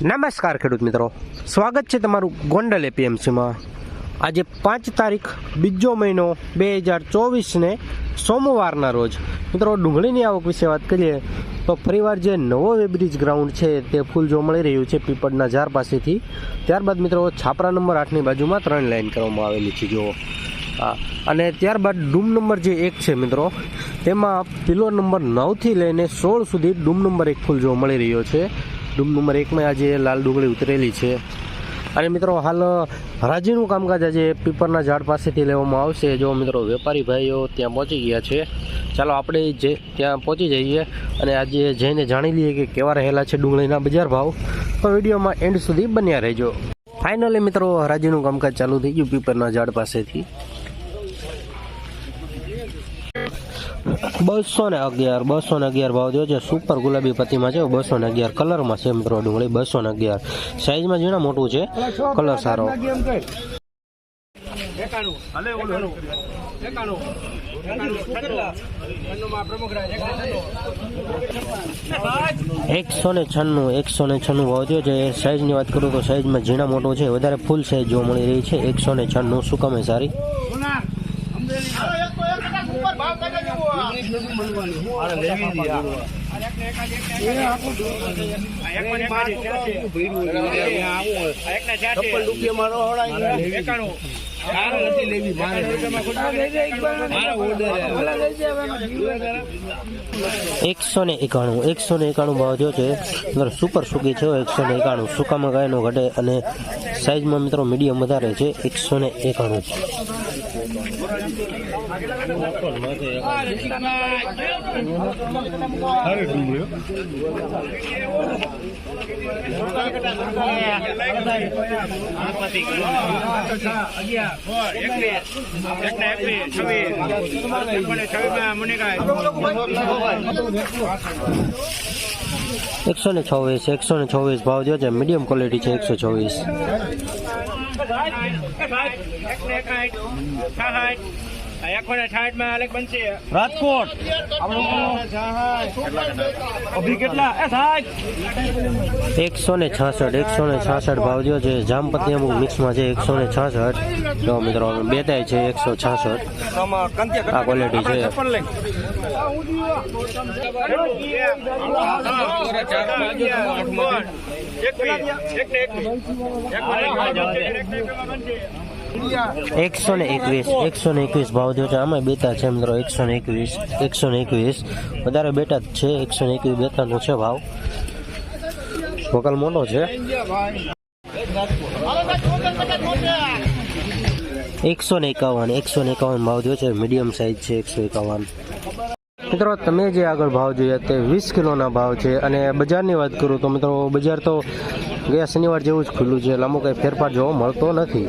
નમસ્કાર ખેડૂત મિત્રો. સ્વાગત છે તમારું ગોંડલ એપીએમસીમાં. આજે પાંચ તારીખ બીજો મહિનો બે હજાર ચોવીસને સોમવારના રોજ. મિત્રો, ડુંગળીની આવક વિશે વાત કરીએ તો ફરીવાર જે નવો વેબ્રિજ ગ્રાઉન્ડ છે તે ફૂલ જોવા મળી રહ્યું છે પીપળના ઝાર પાસેથી. ત્યારબાદ મિત્રો, છાપરા નંબર આઠની બાજુમાં ત્રણ લાઇન કરવામાં આવેલી છે, જુઓ. અને ત્યારબાદ ડૂમ નંબર જે એક છે મિત્રો, તેમાં પિલો નંબર નવથી લઈને સોળ સુધી ડૂમ નંબર એક ફૂલ જોવા મળી રહ્યો છે. ડૂમ નંબર એકમાં આજે લાલ ડુંગળી ઉતરેલી છે. અને મિત્રો, હાલ હરાજીનું કામકાજ આજે પીપરના ઝાડ પાસેથી લેવામાં આવશે. જો મિત્રો, વેપારી ભાઈઓ ત્યાં પહોંચી ગયા છે. ચાલો, આપણે જે ત્યાં પહોંચી જઈએ અને આજે જઈને જાણી લઈએ કે કેવા રહેલા છે ડુંગળીના બજાર ભાવ. તો વિડીયોમાં એન્ડ સુધી બન્યા રહેજો. ફાઇનલી મિત્રો હરાજીનું કામકાજ ચાલુ થઈ ગયું પીપરના ઝાડ પાસેથી. બસો ને અગિયાર બસો ને અગિયાર ભાવ જો છે. સુપર ગુલાબી પતિમાં છે. બસો ને અગિયાર, કલરમાં સેમ પ્રો ડુંગળી. બસો ને અગિયાર. સાઈઝમાં ઝીણા મોટું છે. કલર સારો. એકસો ને છન્નું, એકસો ને છન્નું ભાવ થયો છે. સાઈઝની વાત કરું તો સાઈઝમાં ઝીણા મોટું છે. વધારે ફૂલ સાઈઝ જોવા મળી રહી છે. એકસો ને છન્નું. સુકમે સારી? એકસો ને એકાણું, એકસો ને એકાણું ભાવ જો છે. સુપર સુકી છે એકસો ને એકાણું. સુકામાં ગાયનો ઘટે અને સાઈઝમાં મિત્રો મીડિયમ વધારે છે, એકસો ને એકાણું. એકસો ને છવ્વીસ એકસો ને છવ્વીસ ભાવ જો છે. મીડિયમ ક્વોલિટી છે એકસો Good night. Good night. Good night. Sicherheit, Sicherheit, ચોવીસ રાજકોટ. અભી કેટલા? એ સાહેબ! એકસો ને છાસઠ એકસો ને છાસઠ ભાવ જો છે. જામપતિ અમુક મિક્સમાં છે એકસો ને છાસઠ. જો મિત્રો બેતાય છે એકસો છાસઠ. આ ક્વોલિટી છે. એકસો ને એકવીસ, એકસો ને એકવીસ ભાવ થયો છે. આમાં બેટા છે મિત્રો, એકસો ને એકવીસ, એકસો ને એકવીસ. વધારે બેટા છે, એકસો ને એકવીસ બેટાનો છે ભાવ. વકલ મોટો છે. એકસો ને એકાવન, એકસો ને એકાવન ભાવ થયો છે. મીડિયમ સાઇઝ છે, એકસો એકાવન. મિત્રો, તમે જે આગળ ભાવ જોયા તે વીસ કિલોના ભાવ છે અને બજારની વાત કરું તો મિત્રો, બજાર તો ગયા શનિવાર જેવું જ ખુલ્લું છે. લાંબો કંઈ ફેરફાર જોવા મળતો નથી.